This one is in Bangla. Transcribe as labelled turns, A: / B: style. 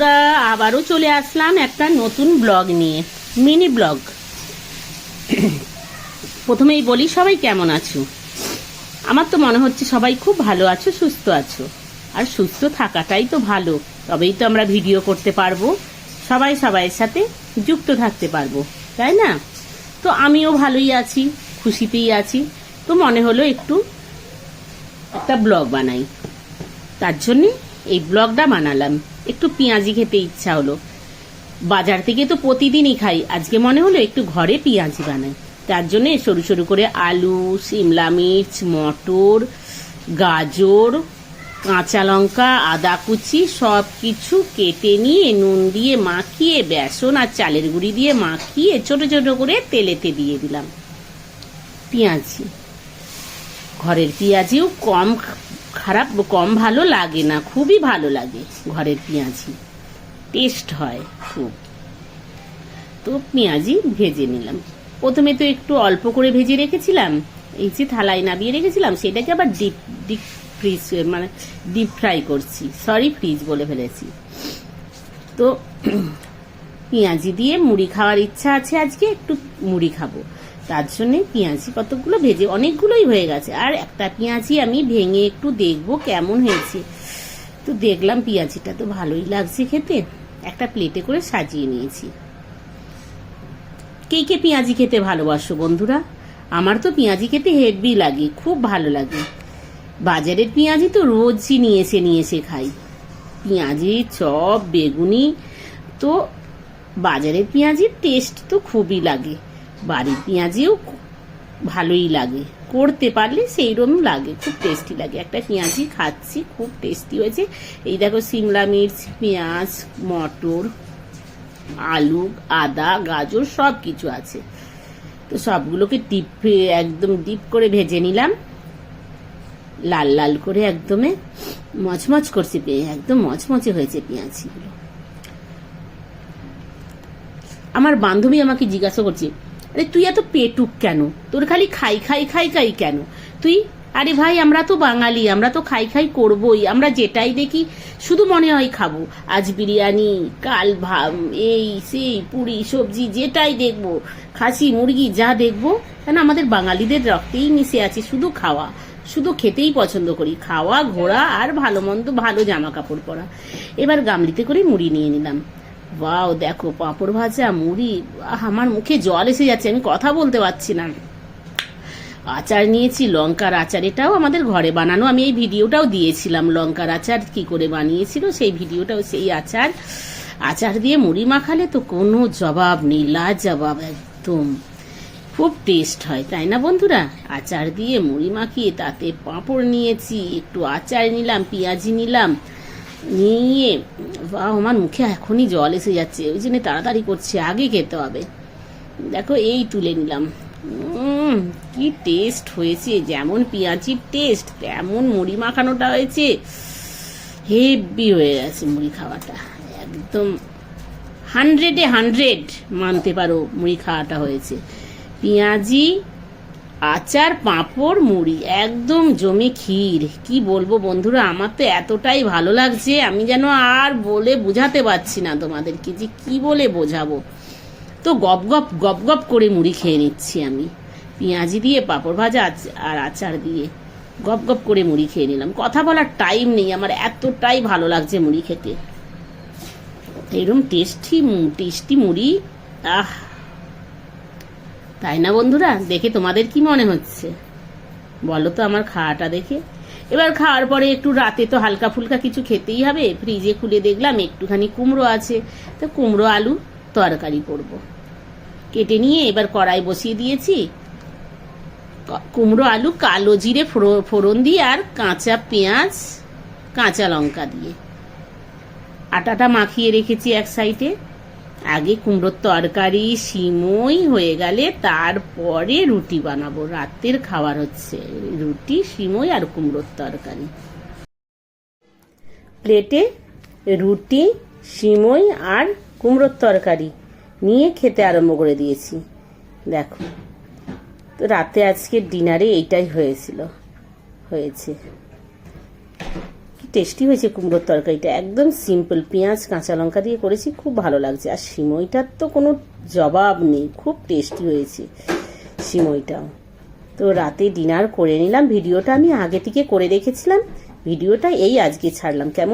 A: বন্ধুরা, আবারও চলে আসলাম একটা নতুন ব্লগ নিয়ে, মিনি ব্লগ। প্রথমেই বলি, সবাই কেমন আছো? আমার তো মনে হচ্ছে সবাই খুব ভালো আছো, সুস্থ আছো। আর সুস্থ থাকাটাই তো ভালো, তবেই তো আমরা ভিডিও করতে পারব, সবাই সবাইয়ের সাথে যুক্ত থাকতে পারব, তাই না? তো আমিও ভালোই আছি, খুশিতেই আছি। তো মনে হলো একটু একটা ব্লগ বানাই। তার জন্যে এই ব্লগটা বানালাম। একটু পেঁয়াজি খেতে ইচ্ছা হলো। বাজার থেকে তো প্রতিদিনই খাই। আজকে মনে হলো একটু ঘরে পেঁয়াজি বানাই। তার জন্যে সরু সরু করে আলু, সিমলা মির্চ, মটর, গাজর, কাঁচা লঙ্কা, আদা কুচি সব কিছু কেটে নিয়ে নুন দিয়ে মাখিয়ে, বেসন আর চালের গুঁড়ি দিয়ে মাখিয়ে ছোট ছোট করে তেলেতে দিয়ে দিলাম। পেঁয়াজি। ঘরের পেঁয়াজিও কম খারাপ কম ভালো লাগে না, খুবই ভালো লাগে ঘরের পেঁয়াজি। টেস্ট হয় খুব। তো পেঁয়াজি ভেজে নিলাম। প্রথমে তো একটু অল্প করে ভেজে রেখেছিলাম, এই যে থালায় নামিয়ে রেখেছিলাম, সেটাকে আবার ডিপ ডিপ ফ্রিজ মানে ডিপ ফ্রাই করছি, সরি ফ্রিজ বলে ফেলেছি। তো পেঁয়াজি দিয়ে মুড়ি খাওয়ার ইচ্ছা আছে আজকে, একটু মুড়ি খাব। তার জন্যে পেঁয়াজি কতগুলো ভেজে অনেকগুলোই হয়ে গেছে। আর একটা পেঁয়াজি আমি ভেঙে একটু দেখব কেমন হয়েছে। তো দেখলাম পেঁয়াজিটা তো ভালোই লাগছে খেতে। একটা প্লেটে করে সাজিয়ে নিয়েছি। কে কে পেঁয়াজি খেতে ভালোবাসো বন্ধুরা? আমার তো পেঁয়াজি খেতে হেভি লাগে, খুব ভালো লাগে। বাজারের পেঁয়াজি তো রোজই নিয়ে এসে নিয়ে এসে খাই। পেঁয়াজি, চপ, বেগুনি তো বাজারের পেঁয়াজির টেস্ট তো খুবই লাগে। বাড়ির পেঁয়াজিও ভালোই লাগে। করতে পারলে সেই রকম লাগে, খুব টেস্টি লাগে। একটা পেঁয়াজি খাচ্ছি, খুব টেস্টি হয়েছে। এই দেখো সিমলা মির্চ, পেঁয়াজ, মটর, আলু, আদা, গাজর সব কিছু আছে। তো সবগুলোকে ডিপ একদম ডিপ করে ভেজে নিলাম। লাল লাল করে একদমে মচমচ করছে একদম মচমচে হয়েছে পেঁয়াজিগুলো। আমার বান্ধবী আমাকে জিজ্ঞাসা করছে আরে তুই এত পেটুক কেন? তোর খালি খাই খাই খাই খাই কেন? তুই, আরে ভাই, আমরা তো বাঙালি, আমরা তো খাই খাই করবই, আমরা যেটাই দেখি, শুধু মনে হয় খাব। আজ বিরিয়ানি, কাল ভা এই, সেই, পুরি, সবজি, যেটাই দেখব, খাসি, মুরগি, যা দেখব, কেন আমাদের বাঙালিদের রক্তেই মিশে আছে শুধু খাওয়া। শুধু খেতেই পছন্দ করি, খাওয়া, ঘোরা, আর ভালো মন্দ, ভালো জামা কাপড় পরা। এবার গামলিতে করে মুড়ি নিয়ে নিলাম। বাও দেখো, পাঁপড় ভাজা, মুড়ি আমার মুখে জল এসে যাচ্ছে, আমি কথা বলতে পারছি না। আচার নিয়েছি, লঙ্কার আচার, এটাও আমাদের ঘরে বানানো। আমি এই ভিডিওটাও দিয়েছিলাম, লঙ্কার আচার কি করে বানিয়েছিল, সেই ভিডিওটাও সেই আচার। আচার দিয়ে মুড়ি মাখালে তো কোনো জবাব নেই জবাব একদম। খুব টেস্ট হয়, তাই না বন্ধুরা? আচার দিয়ে মুড়ি মাখিয়ে তাতে পাঁপড় নিয়েছি, একটু আচার নিলাম, পেঁয়াজি নিলাম নিয়ে, বা আমার মুখে এখনই জল এসে যাচ্ছে। ওই জন্য তাড়াতাড়ি করছে, আগে খেতে হবে। দেখো, এই তুলে নিলাম। কি টেস্ট হয়েছে, যেমন পেঁয়াজির টেস্ট তেমন মুড়ি মাখানোটা হয়েছে। হেভি হয়ে গেছে মুড়ি খাওয়াটা। একদম হান্ড্রেডে হান্ড্রেড মানতে পারো মুড়ি খাওয়াটা হয়েছে। পেঁয়াজি আচার, পাঁপড়, মুড়ি, একদম জমে ক্ষীর। কি বলব বন্ধুরা, আমার তো এতটাই ভালো লাগছে, আমি যেন আর বলে বোঝাতে পারছি না তোমাদেরকে যে কি বলে বোঝাবো। তো গপ গপ গপ গপ করে মুড়ি খেয়ে নিচ্ছি আমি। পেঁয়াজি দিয়ে, পাঁপড় ভাজা আর আচার দিয়ে গপ গপ করে মুড়ি খেয়ে নিলাম। কথা বলার টাইম নেই, আমার এতটাই ভালো লাগছে মুড়ি খেতে। এরকম টেস্টি টেস্টি মুড়ি, আহ! তাই না বন্ধুরা? দেখে তোমাদের কি মনে হচ্ছে? বলো তো আমার খাওয়াটা দেখে। এবার খাওয়ার পরে একটু রাতে তো হালকা ফুলকা কিছু খেতেই হবে। ফ্রিজে খুলে দেখলাম একটুখানি কুমড়ো আছে। তো কুমড়ো, আলু, তরকারি করব। কেটে নিয়ে এবার কড়াই বসিয়ে দিয়েছি। কুমড়ো, আলু, কালো জিরে, ফোড়- ফোড়ন দিয়ে আর কাঁচা পেঁয়াজ, কাঁচা লঙ্কা দিয়ে। আটাটা মাখিয়ে রেখেছি এক সাইডে। আগে কুমড়োর তরকারি সিমই হয়ে গেলে তারপরে রুটি বানাবো। রাতের খাবার হচ্ছে রুটি, সিমই আর কুমড়োর তরকারি। প্লেটে রুটি, সিমই আর কুমড়োর তরকারি নিয়ে খেতে আরম্ভ করে দিয়েছি। দেখো, তো রাতে আজকে ডিনারে এইটাই হয়েছিল, হয়েছে। টেস্টি হয়েছে কুমড়োর তরকারিটা। একদম সিম্পল পেঁয়াজ, কাঁচা লঙ্কা দিয়ে করেছি, খুব ভালো লাগছে। আর সিমইটার তো কোনো জবাব নেই, খুব টেস্টি হয়েছে সিমইটাও তো রাতে ডিনার করে নিলাম, ভিডিওটা আমি আগে থেকে করে রেখেছিলাম, ভিডিওটা এই আজকে ছাড়লাম। কেমন